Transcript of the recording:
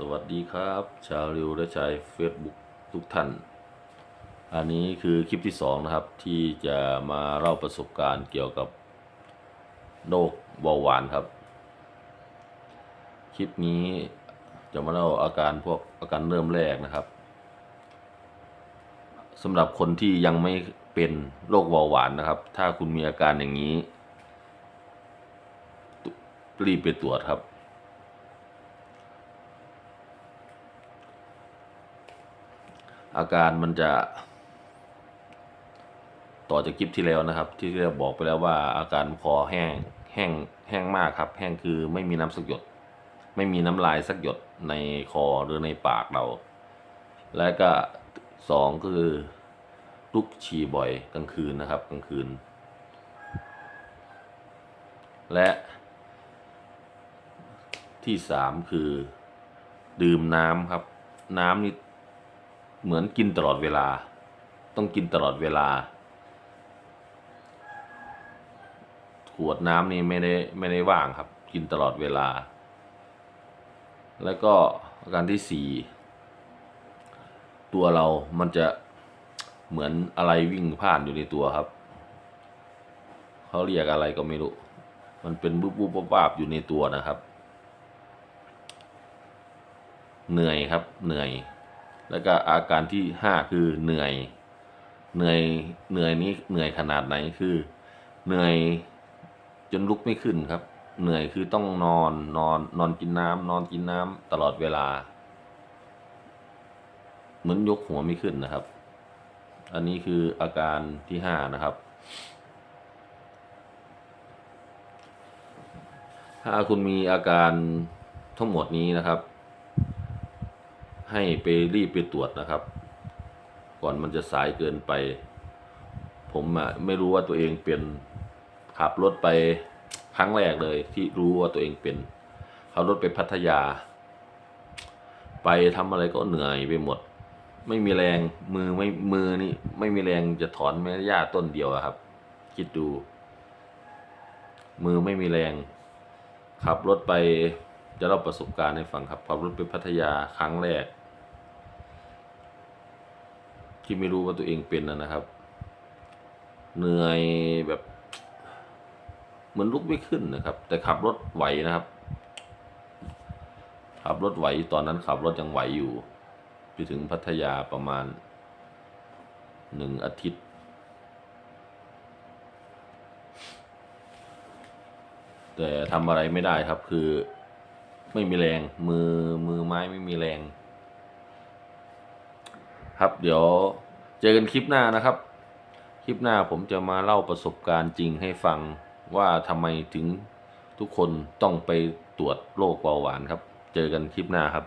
สวัสดีครับ ชาวริวและชาย Facebook ทุกท่าน อันนี้คือคลิปที่สองนะครับ ที่จะมาเล่าประสบการณ์เกี่ยวกับโรคเบาหวานครับ คลิปนี้จะมาเล่าอาการพวกอาการเริ่มแรกนะครับสำหรับคนที่ยังไม่เป็นโรคเบาหวานนะครับ ถ้าคุณมีอาการอย่างนี้ รีบไปตรวจครับ อาการมันจะ ต่อจากคลิปที่แล้วนะครับ ที่เราบอกไปแล้วว่าอาการคอแห้งแห้งแห้งมากครับ แห้งคือไม่มีน้ำสักหยด ไม่มีน้ำลายสักหยดในคอหรือในปากเรา และก็สองคือลุกฉี่บ่อยกลางคืนนะครับกลางคืน และที่สามคือ ดื่มน้ำครับ น้ำนี่ เหมือนกินตลอดเวลา ต้องกินตลอดเวลา ขวดน้ำนี่ไม่ได้ไม่ได้ว่างครับ กินตลอดเวลา แล้วก็อาการที่สี่ตัวเรามันจะเหมือนอะไรวิ่งผ่านอยู่ในตัวครับ เขาเรียกอะไรก็ไม่รู้ มันเป็นบุบบุบวับวับอยู่ในตัวนะครับ เหนื่อยครับ เหนื่อย แล้วก็อาการที่ห้าคือเหนื่อย เหนื่อย เหนื่อยนี้เหนื่อยขนาดไหนคือ เหนื่อยจนลุกไม่ขึ้นครับ เหนื่อยคือต้องนอนนอนนอนกินน้ำนอนกินน้ำตลอดเวลา เหมือนยกหัวไม่ขึ้นนะครับ อันนี้คืออาการที่ห้านะครับ ถ้าคุณมีอาการทั้งหมดนี้นะครับ ให้ไปรีบไปตรวจนะครับ ก่อนมันจะสายเกินไป ผมอะไม่รู้ว่าตัวเองเป็นขับรถไปครั้งแรกเลยที่รู้ว่าตัวเองเป็นขับรถไปพัทยา ไปทำอะไรก็เหนื่อยไปหมด ไม่มีแรงมือไม่มือนี่ไม่มีแรงจะถอนแม้หญ้าต้นเดียวครับ คิดดู มือไม่มีแรง ขับรถไปจะเล่าประสบการณ์ให้ฟังครับขับรถไปพัทยาครั้งแรก ที่ไม่รู้ว่าตัวเองเป็นนะครับ เหนื่อยแบบ เหมือนลุกไม่ขึ้นนะครับ แต่ขับรถไหวนะครับ ขับรถไหวตอนนั้นขับรถยังไหวอยู่ไปถึงพัทยาประมาณหนึ่งอาทิตย์ แต่ทำอะไรไม่ได้ครับคือไม่มีแรงมือมือไม้ไม่มีแรง ครับ เดี๋ยวเจอกันคลิปหน้านะครับ คลิปหน้าผมจะมาเล่าประสบการณ์จริงให้ฟังว่าทำไมถึงทุกคนต้องไปตรวจโรคเบาหวานครับ เจอกันคลิปหน้าครับ